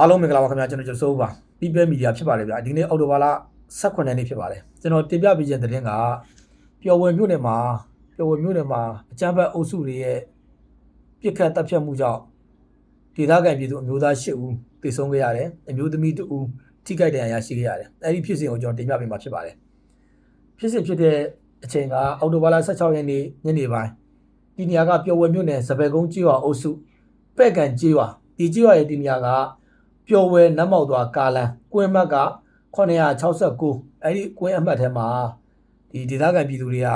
အားလုံးမင်္ဂလာပါခင်ဗျာကျွန်တော်ကျော်စိုးပါ People Media ဖြစ်ပါတယ်ဗျာဒီနေ့အော်တိုဘာလ18ရက်နေ့ဖြစ်ပါတယ်ကျွန်တော်တင်ပြပေးခြင်းသတင်းကပျော်ဝယ်မြို့နယ်မှာပျော်ဝယ်မြို့နယ်မှာအကြမ်းဖက်အုပ်စုတွေရဲ့ပြစ်ခတ်တပ်ဖြတ်မှုကြောင့်ဒေသခံပြည်သူအမျိုးသား8ဦးသေဆုံးခဲ့ရတယ်အမျိုးသမီး2ဦးထိခိုက်ဒဏ်ရာရရှိခဲ့ရတယ်အဲ့ဒီဖြစ်စဉ်ကိုကျွန်တော်တင်ပြပေးမှာဖြစ်ပါတယ်ဖြစ်စဉ်ဖြစ်တဲ့အချိန်ကအော်တိုဘာလ16ရက်နေ့ညနေပိုင်းဒီနေရာကပျော်ဝယ်မြို့နယ်စပယ်ကုန်းကြီးရွာအုပ်စုပဲ့ကန်ကြီးရွာဒီကြီးရွာရဲ့ဒီနေရာက ပျော်ဝဲနတ်မောက်သွားကာလန်ကွင်းမက်က969အဲ့ဒီကွင်းအမှတ်ထဲမှာဒီဒေသခံပြည်သူတွေက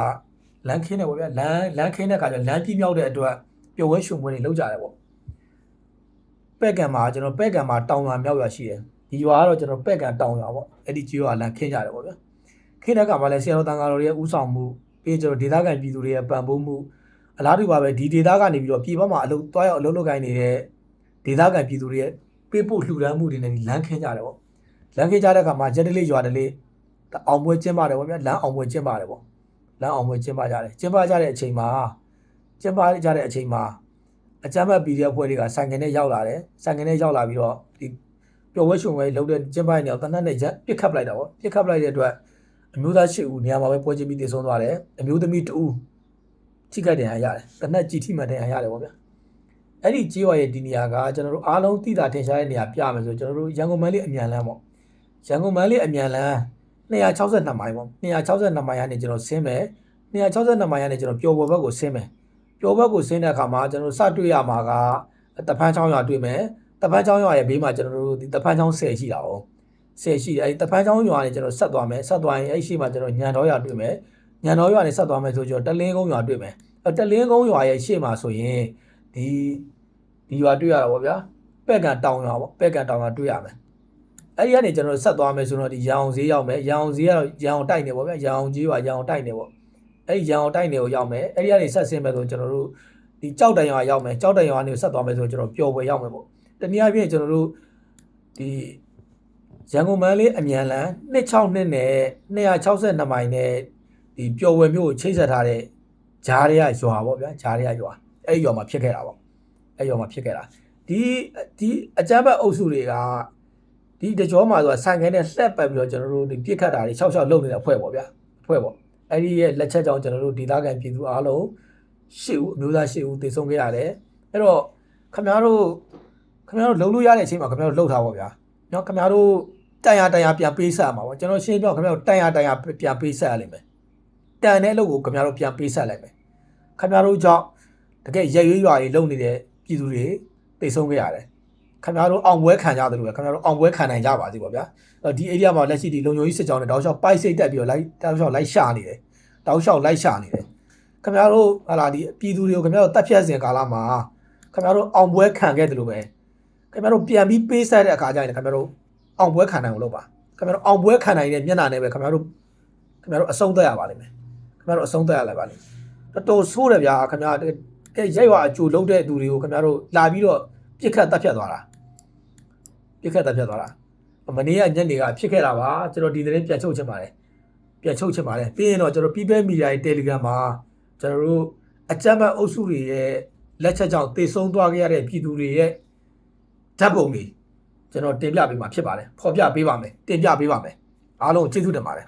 လမ်းခင်းတယ်ပေါ့ဗျာလမ်းလမ်းခင်းတဲ့အခါကျလမ်းပြမြောက်တဲ့အတွက်ပျော်ဝဲရှင်ပွဲတွေလုပ်ကြတယ်ပေါ့ပဲ့ကံမှာကျွန်တော်ပဲ့ကံမှာတောင်ရွာမြောက်ရွာရှိတယ်ဒီရွာကတော့ကျွန်တော်ပဲ့ကံတောင်ရွာပေါ့အဲ့ဒီကြီးရွာလမ်းခင်းကြတယ်ပေါ့ဗျာခင်းတဲ့အခါမှာလည်းဆရာတော်တန်ဃာတော်တွေရဲ့ဥဆောင်မှုပြီးကျွန်တော်ဒေသခံပြည်သူတွေရဲ့ပံ့ပိုးမှုအလားတူပါပဲဒီဒေသကနေပြီးတော့ပြည်ပမှာအလုပ်တွားရောက်အလုပ်လုပ်ကိုင်းနေတဲ့ဒေသခံပြည်သူတွေရဲ့ ပေးဖို့လှူဒန်းမှုတွေနဲ့ဒီလမ်းခင်းကြတယ်ပေါ့လမ်းခင်းကြတဲ့အခါမှာရက်တလေးရွာတလေးအောင်ပွဲကျင်းပါတယ်ပေါ့ဗျာလမ်းအောင်ပွဲကျင်းပါတယ်ပေါ့လမ်းအောင်ပွဲကျင်းပကြတယ်ကျင်းပကြတဲ့အချိန်မှာကျင်းပကြတဲ့အချိန်မှာအကြမ်းဖက် PDF ဖွဲ့တွေကဆိုင်ကယ်နဲ့ရောက်လာတယ်ဆိုင်ကယ်နဲ့ရောက်လာပြီးတော့ဒီပျော်ဝဲရှင်ဝဲလှုပ်တဲ့ကျင်းပတဲ့နေရာတနတ်နဲ့ရက်ပစ်ခတ်ပလိုက်တာပေါ့ပစ်ခတ်ပလိုက်တဲ့အတွက်အမျိုးသား၈ဦးနေရာမှာပဲပွဲချင်းပြီးတည်ဆုံးသွားတယ်အမျိုးသမီး2ဦးထိခိုက်ဒဏ်ရာရတယ်တနတ်ကြီးထိမှန်ဒဏ်ရာရတယ်ပေါ့ဗျာ အဲ့ဒီကြေးရွာရဲ့ဒီနေရာကကျွန်တော်တို့အားလုံးသိတာထင်ရှားတဲ့နေရာပြမယ်ဆိုကျွန်တော်တို့ရန်ကုန်မန်းလေးအမြန်လမ်းပေါ့ရန်ကုန်မန်းလေးအမြန်လမ်း262မိုင်ပေါ့262မိုင်ကနေကျွန်တော်ဆင်းမယ်262မိုင်ကနေကျွန်တော်ပျော်ပေါ်ဘက်ကိုဆင်းမယ်ပျော်ဘက်ကိုဆင်းတဲ့အခါမှာကျွန်တော်စတွေ့ရမှာကတပန်းချောင်းရွာတွေ့မယ်တပန်းချောင်းရွာရဲ့ဘေးမှာကျွန်တော်တို့ဒီတပန်းချောင်းဆယ်ရှိတာ哦ဆယ်ရှိတယ်အဲ့ဒီတပန်းချောင်းရွာနဲ့ကျွန်တော်ဆက်သွားမယ်ဆက်သွားရင်အဲ့ရှိမှာကျွန်တော်ညံတော်ရွာတွေ့မယ်ညံတော်ရွာနဲ့ဆက်သွားမယ်ဆိုကျွန်တော်တလင်းကုန်းရွာတွေ့မယ်အဲ့တလင်းကုန်းရွာရဲ့ရှေ့မှာဆိုရင် ဒီဒီရွာတွေ့ရတာပေါ့ဗျာပဲ့ကန်တောင်ရွာပေါ့ပဲ့ကန်တောင်ရွာတွေ့ရမယ်အဲ့ဒီကနေကျွန်တော်ဆက်သွားမယ်ဆိုတော့ဒီရန်အောင်ဈေးရောက်မယ်ရန်အောင်ဈေးကတော့ရန်အောင်တိုက်နေပေါ့ဗျာရန်အောင်ကြီးရွာရန်အောင်တိုက်နေပေါ့အဲ့ဒီရန်အောင်တိုက်နေကိုရောက်မယ်အဲ့ဒီကနေဆက်ဆင်းမယ်ဆိုကျွန်တော်တို့ဒီကြောက်တန်ရွာရောက်မယ်ကြောက်တန်ရွာကနေဆက်သွားမယ်ဆိုကျွန်တော်ပျော်ပွဲရောက်မယ်ပေါ့တနည်းအားဖြင့်ကျွန်တော်တို့ဒီရန်ကုန်မန်းလေးအမြန်လန်262နဲ့262မိုင်နဲ့ဒီပျော်ပွဲမျိုးကိုချိတ်ဆက်ထားတဲ့ဂျားတွေကရွာပေါ့ဗျာဂျားတွေကရွာ အဲ့ဒီရွာမှာဖြစ်ခဲ့တာပေါ့အဲ့ရောမှာဖြစ်ခဲ့တာဒီဒီအကြမ်းဖက်အုပ်စုတွေကဒီတကြောမှာဆိုတာဆိုင်ခဲနဲ့လှက်ပတ်ပြီးတော့ကျွန်တော်တို့ဒီပြစ်ခတ်တာတွေ၆၆လုပ်နေတဲ့အဖွဲ့ပေါ့ဗျာအဖွဲ့ပေါ့အဲ့ဒီရဲ့လက်ချက်ကြောင့်ကျွန်တော်တို့ဒေသခံပြည်သူအားလုံး၈ဦးအမျိုးသား၈ဦးတည်ဆုံးခဲ့ရတယ်အဲ့တော့ခင်ဗျားတို့ခင်ဗျားတို့လှုပ်လို့ရတဲ့အချိန်မှာခင်ဗျားတို့လှုပ်ထားပါဗျာနော်ခင်ဗျားတို့တန်ရတန်ရပြန်ပေးဆက်ရမှာပေါ့ကျွန်တော်ရှင်းပြခင်ဗျားတို့တန်ရတန်ရပြန်ပေးဆက်ရလိမ့်မယ်တန်တဲ့အလုပ်ကိုခင်ဗျားတို့ပြန်ပေးဆက်လိုက်မယ်ခင်ဗျားတို့ကြောင့် တကယ်ရရွရွရွရေးလုပ်နေတဲ့ပြည်သူတွေတိတ်ဆုံးခဲ့ရတယ်ခင်ဗျားတို့အောင်ပွဲခံကြတယ်လို့ပဲခင်ဗျားတို့အောင်ပွဲခံနိုင်ကြပါစေပေါ့ဗျာအဲ့ဒီ area မှာလက်ရှိဒီလုံခြုံရေးစစ်ကြောင်းနဲ့တောက်လျှောက်ပိုက်စိတ်တက်ပြီးတော့လိုက်တောက်လျှောက်လိုက်ရှာနေတယ်တောက်လျှောက်လိုက်ရှာနေတယ်ခင်ဗျားတို့ဟာလာဒီပြည်သူတွေကိုခင်ဗျားတို့တပ်ဖြတ်စဉ်ကာလမှာခင်ဗျားတို့အောင်ပွဲခံခဲ့တယ်လို့ပဲခင်ဗျားတို့ပြန်ပြီးပေးဆက်တဲ့အခါကျရင်ခင်ဗျားတို့အောင်ပွဲခံနိုင်အောင်လုပ်ပါခင်ဗျားတို့အောင်ပွဲခံနိုင်တဲ့မျက်နှာနဲ့ပဲခင်ဗျားတို့ခင်ဗျားတို့အဆုံးသက်ရပါလိမ့်မယ်ခင်ဗျားတို့အဆုံးသက်ရလိုက်ပါလိမ့်မယ်တော်တော်ဆိုးတယ်ဗျာခင်ဗျား ကဲရိုက်ရွာအကျိုးလုံးတဲ့သူတွေကိုခင်ဗျားတို့လာပြီးတော့ပြစ်ခတ်တပ်ဖြတ်သွားတာပြစ်ခတ်တပ်ဖြတ်သွားတာမနေ့ကညနေကဖြစ်ခဲ့တာပါကျွန်တော်ဒီသတင်းပြန်ချုပ်ချင်ပါတယ်ပြန်ချုပ်ချင်ပါတယ်ပြီးရင်တော့ကျွန်တော် People Media ရဲ့ Telegram မှာကျွန်တော်တို့အကြမ်းဖက်အုပ်စုတွေရဲ့လက်ချက်ကြောင့်တေဆုံးသွားခဲ့ရတဲ့ပြည်သူတွေရဲ့ဓာတ်ပုံတွေကျွန်တော်တင်ပြပေးမှာဖြစ်ပါတယ်ဖော်ပြပေးပါမယ်တင်ပြပေးပါမယ်အားလုံးကျေးဇူးတင်ပါတယ်